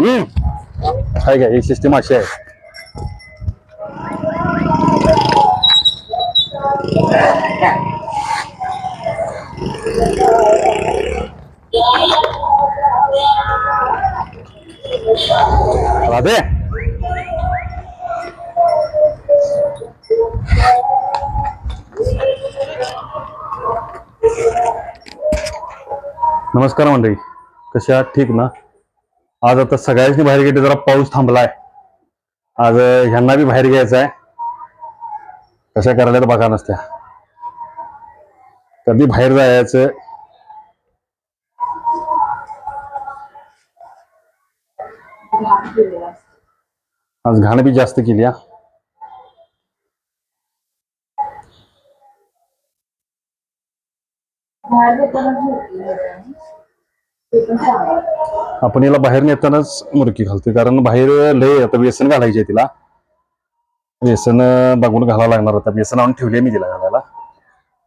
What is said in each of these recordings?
Hum. Aí, aí, sistema chefe. Lá? नमस्कार मंडळी. कशा ठीक ना? आज आता सगळ्यांनी बाहेर गेले जरा पाऊस थांबलाय. आज ह्यांना बी बाहेर घ्यायचं आहे. कशा करायला तर बघा नसत्या. कधी बाहेर जायचं? आज घाण बी जास्त केली हा. आपण याला बाहेर नेतानाच मुरकी घालते कारण बाहेर लय आता व्यसन घालायचे तिला. व्यसन बघून घालावं लागणार होता व्यसन आणून ठेवले मी तिला घालायला.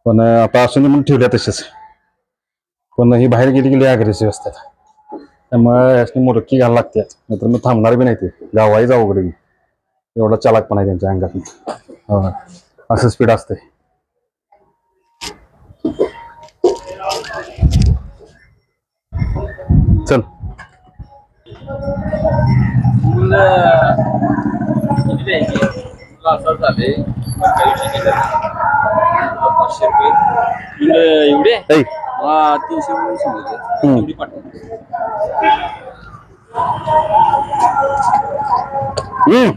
पण आता असून म्हणून ठेवल्या तसेच पण ही बाहेर गेली गेली अग्रेसिव्ह असतात. त्यामुळे यासनी मुरकी घालायला लागते नाहीतर मी थांबणार बी नाही ते. गावाही जाऊ वगैरे एवढा चालाक पण आहे त्यांच्या अंगात हो. असं स्पीड असते இந்த ini langsung tadi kayu sini kan lepas sirkuit ini udah hey. wah tuh sih udah sih udah hmm. di part hmm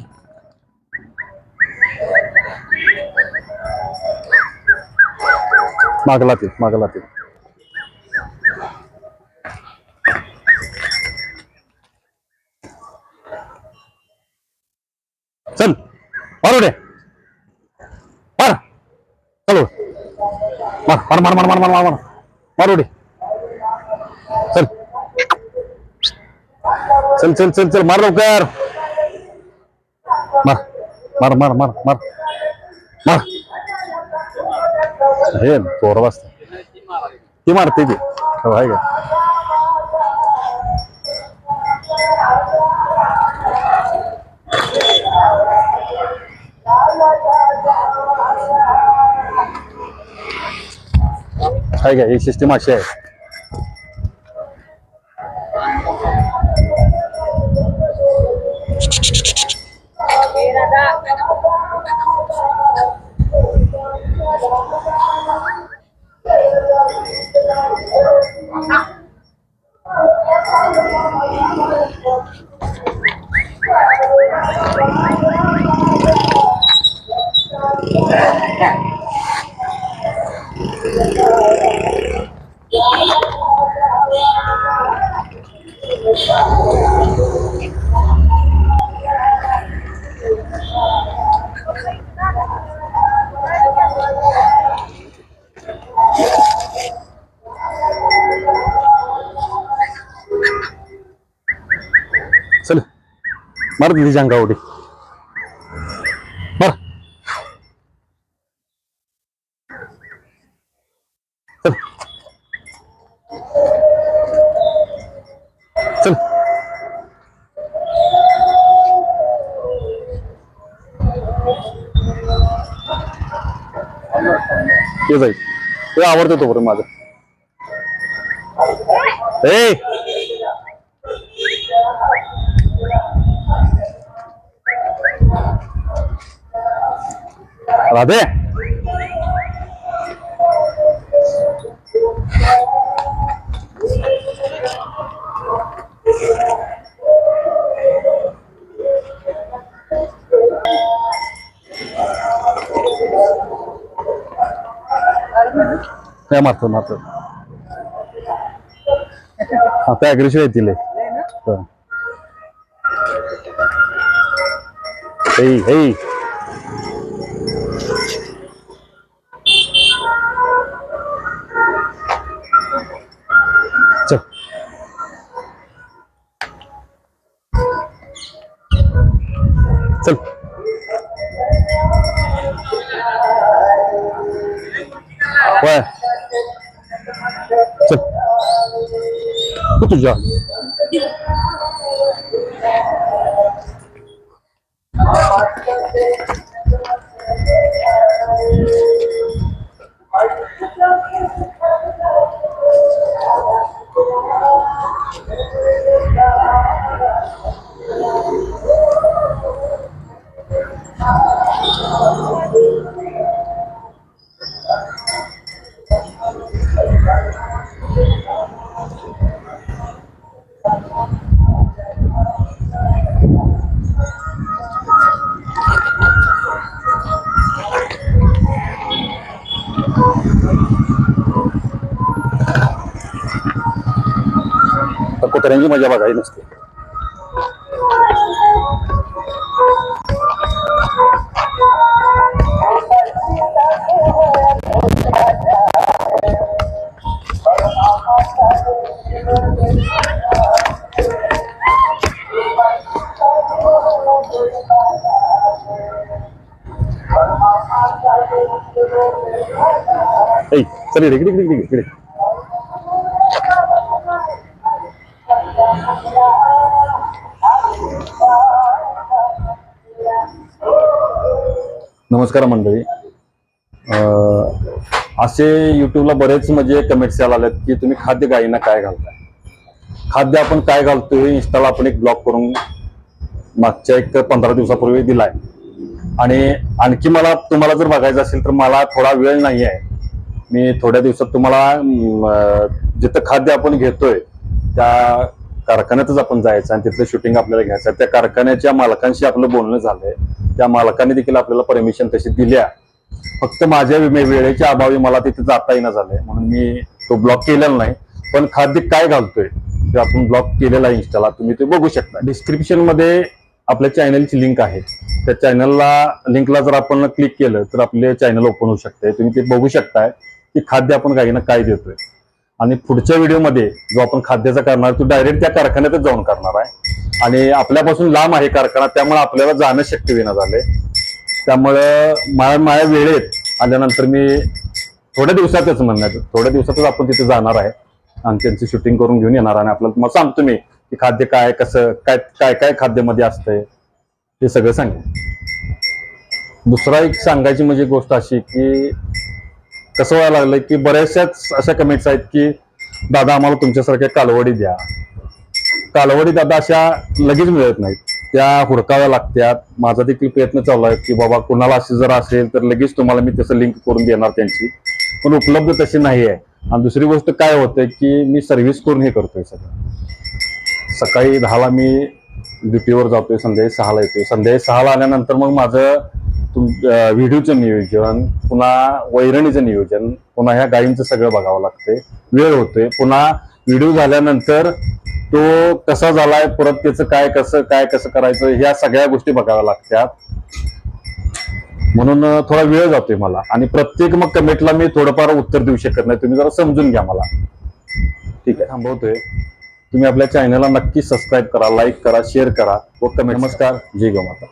Magalati, Magalati. मार मार मार मार मार मार मार मारू. दे चल. चल चल चल चल मार लवकर. मार मार मार मार मार. मार. हे पोर वाजता ती मारते ती. हो, आहे का? आहे का ही सिस्टीम अशी आहे. Mari dijangkau deh. Mari. चल. ये जाईल ते आवडतो तो बरं माझं. ए! राधे. नाही मारतो मारतो त्या अग्रेशिव्ह येतील चल. होय. वय चल तू तुझ्या तर मजा बघायची नसते. ऐ चल इकडे इकडे इकडे. नमस्कार मंडळी. असे युट्यूबला बरेच म्हणजे कमेंट्स यायला आलेत की तुम्ही खाद्य गायींना काय घालताय? खाद्य आपण काय घालतोय इंस्टाला आपण एक ब्लॉग करून मागच्या एक पंधरा दिवसापूर्वी दिलाय. आणि आणखी मला तुम्हाला जर बघायचं असेल तर मला थोडा वेळ नाही आहे. मी थोड्या दिवसात तुम्हाला जिथं खाद्य आपण घेतोय त्या कारखान्यातच आपण जायचं आणि तिथलं शूटिंग आपल्याला घ्यायचं त्या कारखान्याच्या मालकांशी आपलं बोलणं झालंय. त्या मालकाने देखील आपल्याला परमिशन तशी दिल्या. फक्त माझ्या वेळेच्या अभावी मला तिथे जाता येणं झालंय. म्हणून मी तो ब्लॉक केलेला नाही. पण खाद्य काय घालतोय? ते आपण ब्लॉक केलेला आहे इंस्टाला तुम्ही ते बघू शकता. डिस्क्रिप्शनमध्ये आपल्या चॅनलची लिंक आहे. त्या चॅनलला लिंकला जर आपण क्लिक केलं तर आपले चॅनल ओपन होऊ शकते. तुम्ही ते बघू शकताय की खाद्य आपण गाईंना काय देतोय. आणि पुढच्या व्हिडिओमध्ये जो आपण खाद्याचा करणार तो डायरेक्ट त्या कारखान्यातच जाऊन करणार आहे. आणि आपल्यापासून लांब आहे कारखाना त्यामुळे आपल्याला जाणं शक्य विना झालंय. त्यामुळं माझ्या माझ्या वेळेत आल्यानंतर मी थोड्या दिवसातच म्हणणार थोड्या दिवसातच आपण तिथे जाणार आहे. आणि त्यांची शूटिंग करून घेऊन येणार आणि आपल्याला तुम्हाला सांगतो मी की खाद्य काय कसं काय काय काय खाद्यामध्ये असतंय हे सगळं सांगेन. दुसरा एक सांगायची म्हणजे गोष्ट अशी की कसं व्हायला लागलं की बऱ्याचशाच अशा कमेंट्स आहेत की दादा आम्हाला तुमच्यासारख्या कालवडी द्या. कालवडी दादा अशा लगेच मिळत नाहीत. त्या हुडकाव्या लागत्यात. माझा देखील प्रयत्न चालू आहे की बाबा कुणाला अशी जर असेल तर लगेच तुम्हाला मी तसं लिंक करून देणार त्यांची. पण उपलब्ध तशी नाही आहे. आणि दुसरी गोष्ट काय होते की मी सर्व्हिस करून हे करतोय सगळं. सकाळी दहाला मी ड्युटीवर जातोय संध्याकाळी सहाला येतोय. संध्याकाळी सहाला आल्यानंतर मग माझं तुम व्हिडिओचं नियोजन पुन्हा वैरणीचं नियोजन पुन्हा ह्या गायींचं सगळं बघावं लागते वेळ होतोय. पुन्हा व्हिडिओ झाल्यानंतर तो कसा झालाय परत त्याचं काय कसं काय कसं करायचं ह्या सगळ्या गोष्टी बघाव्या लागतात. म्हणून थोडा वेळ जातोय मला. आणि प्रत्येक मग कमेंटला मी थोडंफार उत्तर देऊ शकत नाही. तुम्ही जरा समजून घ्या मला. ठीक आहे. थांबवतोय. तुम्ही आपल्या चॅनलला नक्की सबस्क्राईब करा लाईक करा शेअर करा व कमेंट नमस्कार. जय गो माता